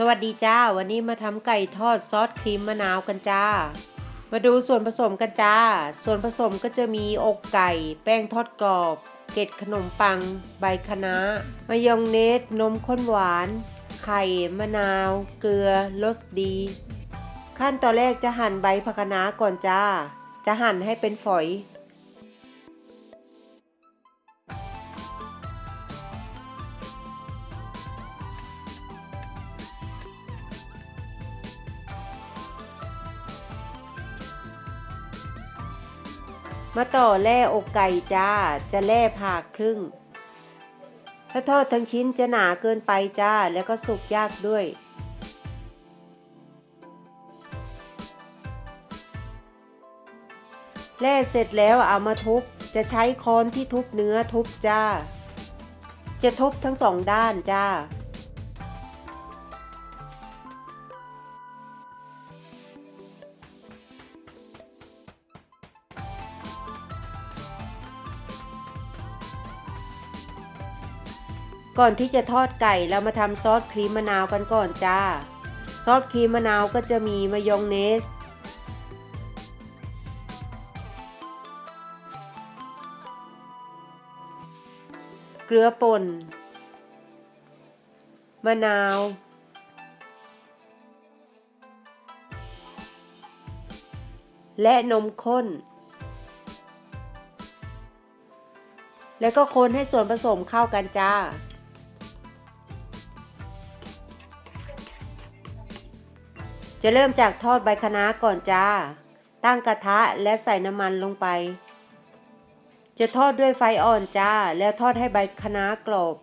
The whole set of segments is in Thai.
สวัสดีจ้า วันนี้มาทำไก่ทอดซอสครีมมะนาวกันจ้า มาดูส่วนผสมกันจ้า ส่วนผสมก็จะมีอกไก่ แป้งทอดกรอบ เกล็ดขนมปัง ใบคะน้ามายองเนส นมข้นหวาน ไข่ มะนาว เกลือรสดี ขั้นตอนแรกจะหั่นใบผักคะน้าก่อนจ้า จะหั่นให้เป็นฝอย มาต่อแล่อกไก่จ้า จะแล่ผ่าครึ่ง ถ้าทอดทั้งชิ้นจะหนาเกินไปจ้า แล้วก็สุกยากด้วยแล่เสร็จแล้วเอามาทุบ จะใช้ค้อนที่ทุบเนื้อทุบจ้า จะทุบทั้งสองด้านจ้า ก่อนที่จะทอดไก่เรามาทำซอสครีมมะนาวกันก่อนจ้า ซอสครีมมะนาวก็จะมีมายองเนส เกลือป่น มะนาว และนมข้น แล้วก็คนให้ส่วนผสมเข้ากันจ้า จะเริ่มจากทอดใบคะน้าก่อนจ้า ตั้งกระทะและใส่น้ำมันลงไป จะทอดด้วยไฟอ่อนจ้า แล้วทอดให้ใบคะน้ากรอบ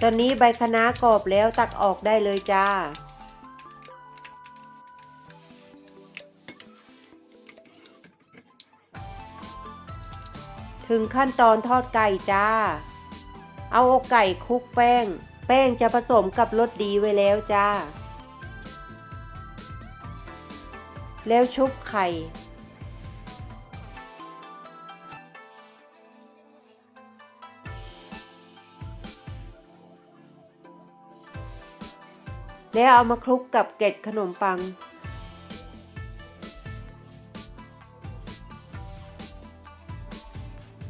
ตอนนี้ใบคะน้ากรอบแล้วตักออกได้เลยจ้า ถึงขั้นตอนทอดไก่จ้า เอาอกไก่คลุกแป้ง แป้งจะผสมกับรสดีไว้แล้วจ้า แล้วชุบไข่ แล้วเอามาคลุกกับเกล็ดขนมปัง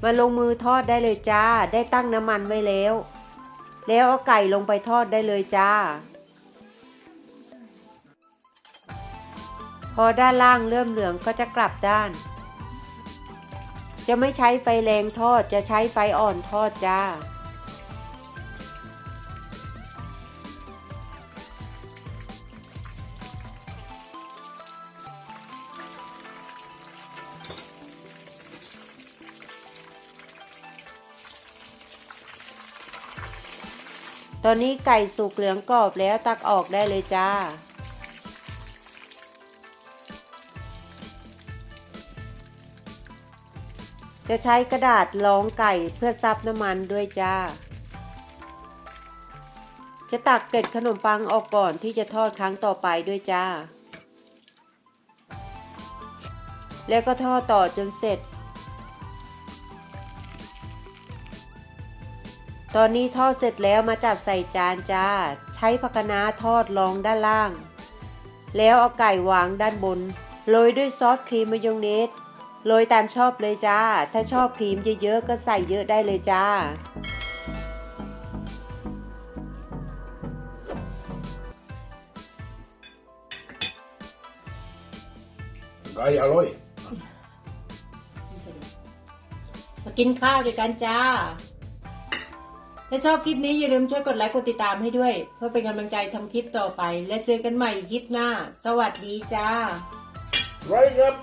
มาลงมือทอดได้เลยจ้า ได้ตั้งน้ำมันไว้แล้ว แล้วเอาไก่ลงไปทอดได้เลยจ้า พอด้านล่างเริ่มเหลืองก็จะกลับด้าน จะไม่ใช้ไฟแรงทอดจะใช้ไฟอ่อนทอดจ้า ตอนนี้ไก่สุกเหลืองกรอบแล้วตักออกได้เลยจ้า จะใช้กระดาษรองไก่เพื่อซับน้ำมันด้วยจ้า จะตักเกล็ดขนมปังออกก่อนที่จะทอดครั้งต่อไปด้วยจ้า แล้วก็ทอดต่อจนเสร็จ ตอนนี้ทอดเสร็จแล้วมาจัดใส่จานจ้า ใช้ผักคะน้าทอดรองด้านล่าง แล้วเอาไก่วางด้านบน โรยด้วยซอสครีมมายองเนส โรยตามชอบเลยจ้า ถ้าชอบครีมเยอะๆก็ใส่เยอะได้เลยจ้า ไก่อร่อย มากินข้าวด้วยกันจ้า ถ้าชอบคลิปนี้อย่าลืมช่วยกดไลค์กดติดตามให้ด้วย เพื่อเป็นกำลังใจทำคลิปต่อไป และเจอกันใหม่คลิปหน้า สวัสดีจ้าไรครับ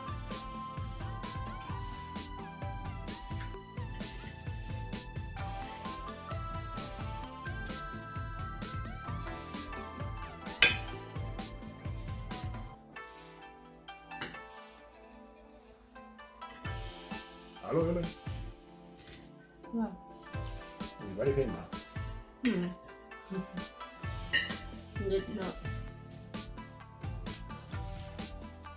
Hallå eller? very famous. 음. 근데 나